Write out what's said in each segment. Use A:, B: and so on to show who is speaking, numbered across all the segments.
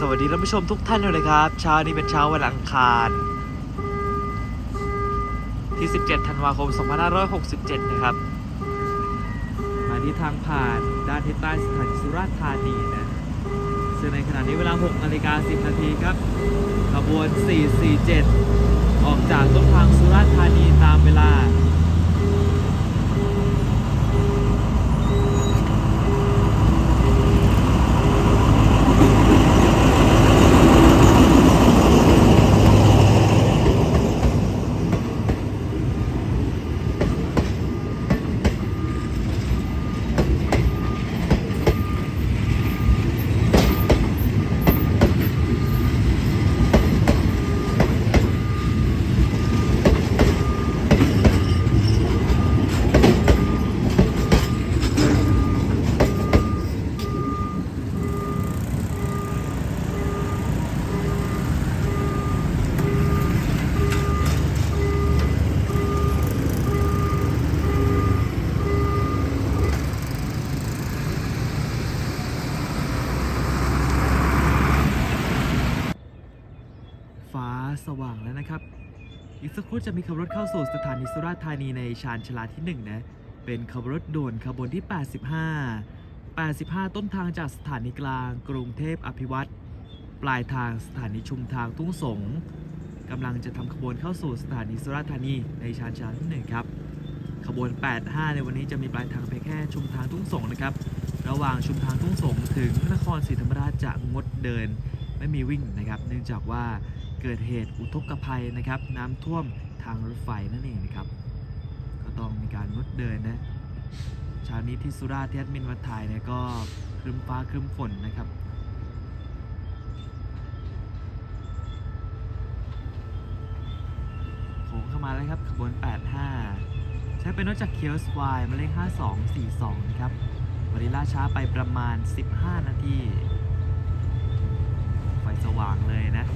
A: สวัสดีท่านผู้ชมทุกท่านเลยนะครับ เช้านี้เป็นเช้าวันอังคาร ที่ 17 ธันวาคม 2567 นะครับ มาที่ทางผ่านด้านทิศใต้สถานีสุราษฎร์ธานีนะ ซึ่งในขณะนี้เวลา 6 นาฬิกา 10 นาทีครับขบวน 447 ออกจากต้นทางสุราษฎร์ธานีตามเวลา ฟ้า สว่างแล้วนะครับ อีกสักครู่จะมีขบวนรถเข้าสู่สถานีสุราษฎร์ธานีในชานชลาที่ 1 นะ เป็นขบวนรถด่วนขบวนที่ 85 85 ต้นทางจากสถานีกลาง กรุงเทพอภิวัตรปลายทางสถานีชุมทางทุ่งสงกำลังจะทำขบวนเข้าสู่สถานีสุราษฎร์ธานีในชานชลาที่1ครับขบวน 85 ในวันนี้จะมีปลายทางเพียงแค่ชุมทางทุ่งสงนะครับ ระหว่างชุมทางทุ่งสงถึงนครศรีธรรมราชจะงดเดิน ไม่มีวิ่งนะครับ เนื่องจากว่า เกิดเหตุอุทกภัยนะครับ น้ำท่วมทางรถไฟนั่นเองนะครับ ก็ต้องมีการงดเดินนะเช้านี้ที่สุราษฎร์ที่แอดมินวัดถ่ายเนี่ยก็ครึ้มฟ้าครึ้มฝนนะครับโค้งเข้ามาแล้วครับขบวน 85 ใช้เป็นรถจากเคียวสวายหมายเลข 5242 นะครับวันนี้ล่าช้าไปประมาณ 15 นาที ไฟสว่างเลยนะ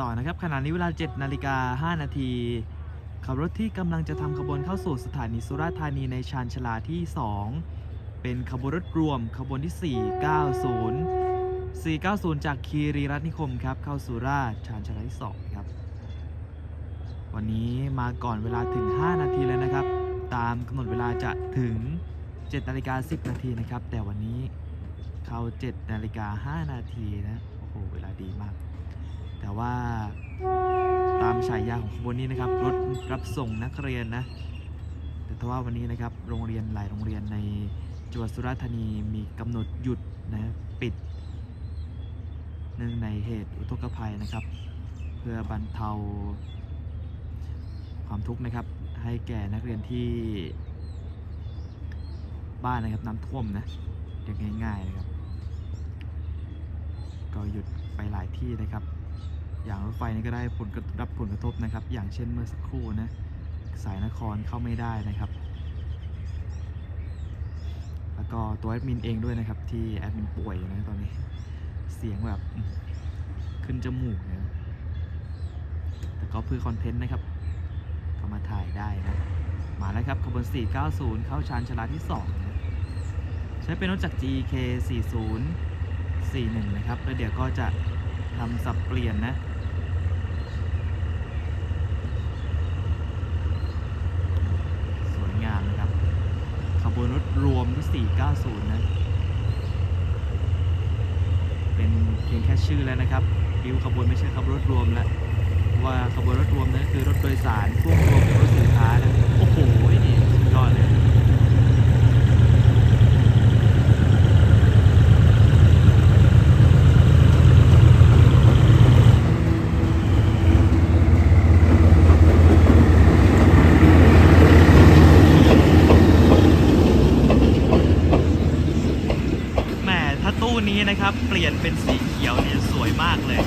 A: ต่อนะครับขณะนี้เวลา 7 นาฬิกา 5 นาทีขับรถที่กำลังจะทำขบวนเข้าสู่สถานีสุราษฎร์ธานีในชานชาลาที่ 2 เป็นขบวนรถรวมขบวนที่ 490 490 จากคีรีรัตนิคมครับเข้าสุราษฎร์ชานชาลาที่ 2 ครับ วันนี้มาก่อนเวลาถึง 5 นาทีเลยนะครับ ตามกำหนดเวลาจะถึง 7 นาฬิกา 10 นาทีนะครับ แต่วันนี้เข้า 7 นาฬิกา 5 นาทีนะ โอ้โห เวลาดีมาก แต่ว่าตามฉายาของขบวนนี้นะครับ รถรับส่งนักเรียนนะ แต่ทว่าวันนี้นะครับ โรงเรียนหลายโรงเรียนในจังหวัดสุราษฎร์ธานีมีกำหนดหยุดนะปิดเนื่องในเหตุอุทกภัยนะครับ เพื่อบรรเทาความทุกข์นะครับ ให้แก่นักเรียนที่บ้านนะครับน้ำท่วมนะเรียกง่ายๆนะครับ ก็หยุดไปหลายที่นะครับ อย่างรถไฟนี่ก็ได้ผลกระรับผลกระทบนะครับ อย่างเช่นเมื่อสักครู่นะสายนครเข้าไม่ได้นะครับ แล้วก็ตัวแอดมินเองด้วยนะครับที่แอดมินป่วยอยู่นะตอนนี้เสียงแบบขึ้นจมูกนะแต่ก็เพื่อคอนเทนต์นะครับ ก็มาถ่ายได้นะมาแล้วครับขบวน 490 เข้าชานชลาที่ 2 นะใช้เป็นรถจาก GK 4041 นะครับ แล้วเดี๋ยวก็จะทำสับเปลี่ยนนะ 90 นะ เป็นเพียงแค่ชื่อแล้วนะครับริ้วขบวนไม่ใช่ขบวนรถรวมแล้วว่าขบวนรถรวมนั้นคือรถโดยสารพ่วงรวมกับรถสินค้านะโอ้โหนี่สุดยอดเลย นี้นะครับ เปลี่ยนเป็นสีเขียวเนี่ยสวยมากเลย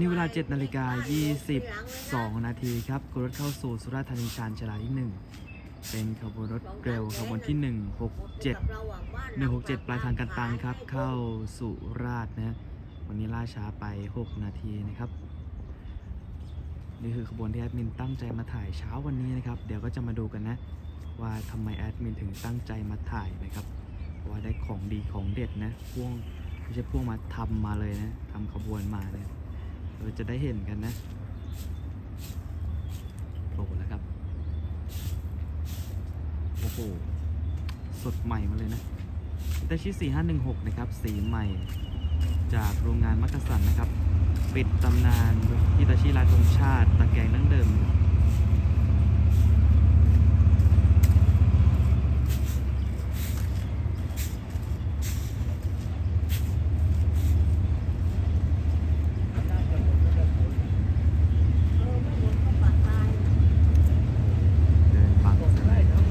A: นี้เวลา 7 นาฬิกา 22 นาทีครับขบวนรถเข้าสู่สุราษฎร์ธานีชานชลาที่ 1 เป็นขบวนรถเร็วขบวนที่ 167 167 ปลายทางกันตังครับ เข้าสุราษฎร์นะวันนี้ล่าช้าไป 6 นาทีนะครับ นี่คือขบวนที่แอดมินตั้งใจมาถ่ายเช้าวันนี้นะครับ เดี๋ยวก็จะมาดูกันนะ ว่าทำไมแอดมินถึงตั้งใจมาถ่ายนะครับว่าได้ของดีของเด็ดนะพ่วงไม่ใช่พ่วงมาทำมาเลยนะทำขบวนมาเลย เราจะได้เห็นกันนะโผล่แล้วครับ โอ้โห สดใหม่มาเลยนะอิตาชิ 4516 นะครับ สีใหม่จากโรงงานมักกะสันนะครับ ปิดตำนานฮิตาชิลายธงชาติตะแกรงนั่งเดิม เดินปังซะเลยครับ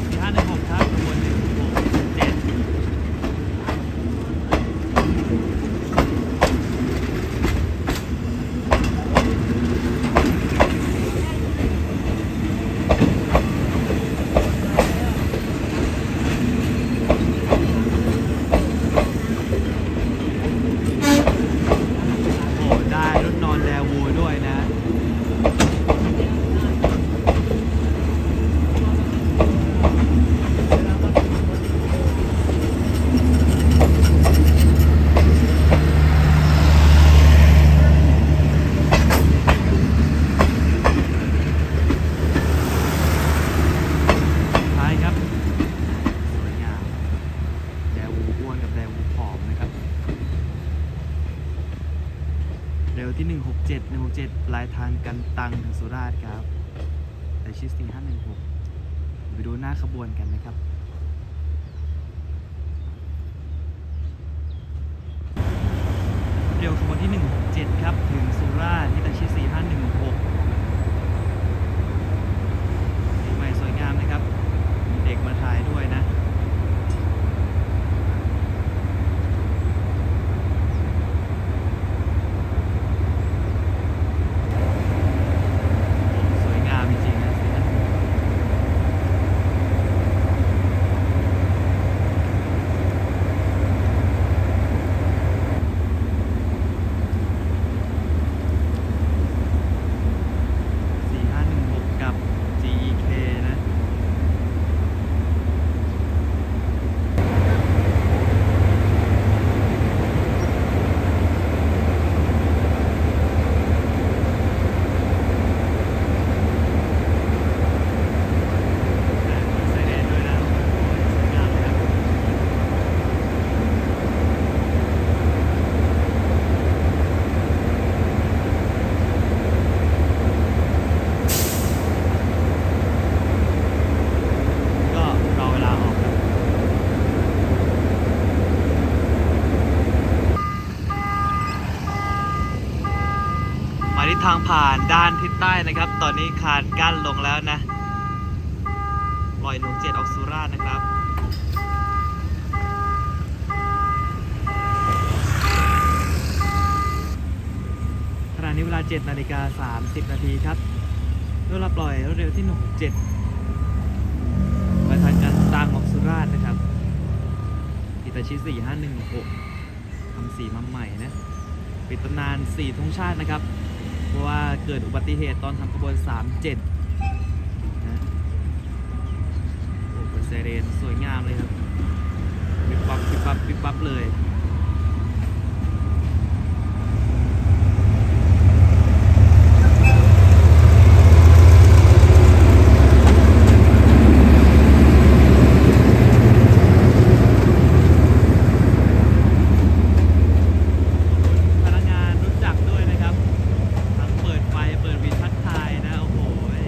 A: สี่ห้าหนึ่งหกครับขบวนหนึ่งหกเจ็ดโอ้ได้รถนอนแดวูด้วยนะ ท้ายครับ สวยงาม แดวูอ้วนกับแดวูผอมนะครับ เร็วที่ 167 167 ปลายทางกันตังถึงสุราษฎร์ครับ แต่ชิส4516 ไปดูหน้า ขบวนกันนะครับางผ่านด้านทิศใต้นะครับ ตอนนี้คานกั้นลงแล้วนะปล่อยหนูเจ็ดออกสุราษนะครับขณะนี้เวลา 7 นาฬิกา 30 นาทีครับเวลาปล่อยรถเร็วที่17ไปทางการต่างออกสุราษนะครับอิตาชิ 45116ทำสีมาใหม่นะ ปิดตำนาน 4 ธงชาตินะครับ ราะว่าเกิดอุบัติเหตุตอนทำขบวน 37นะโอ้เป็นเซเรนสวยงามเลยครับปิ๊บวับปิ๊บวับปิ๊บวับเลย พนักงานรู้จักด้วยนะครับ ทั้งเปิดไฟ เปิดวีทักทายนะ โอ้โหย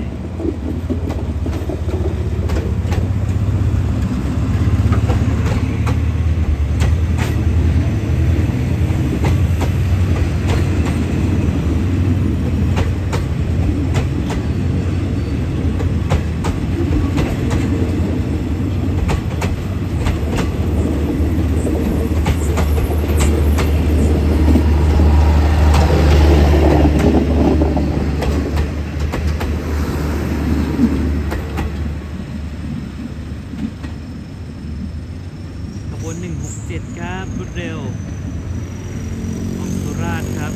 A: ขบวน 167 ครับรวดเร็ว ของสุราษฎร์ครับ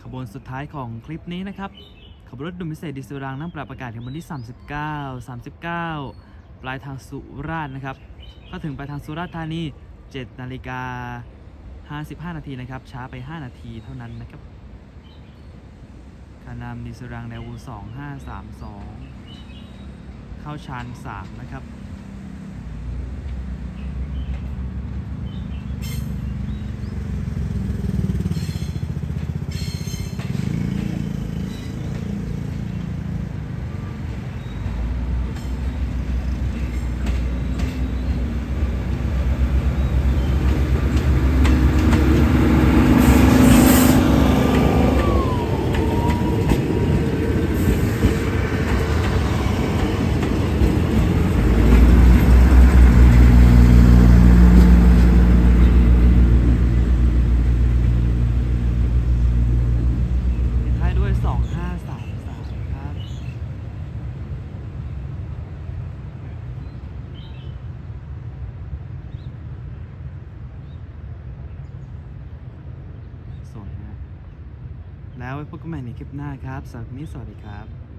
A: ขบวนสุด ท้ายของคลิปนี้นะครับขบวนรถดุมพิเศษดิสรางนั่งปรับอากาศขบวนที่ 39 39 ปลายทางสุราษฎร์นะครับ ก็ถึงปลายทางสุราษฎร์ธานี 7 นาฬิกา 55 นาทีนะครับ ช้าไป 5 นาทีเท่านั้นนะครับคานามดิสรางแนว 2532 เข้าชาน 3 นะครับ ปิดท้ายด้วย 2533 ครับ สวยนะ แล้วไว้พบ กันใหม่ในคลิปหน้าครับสำหรับวันนี้สวัสดีครับ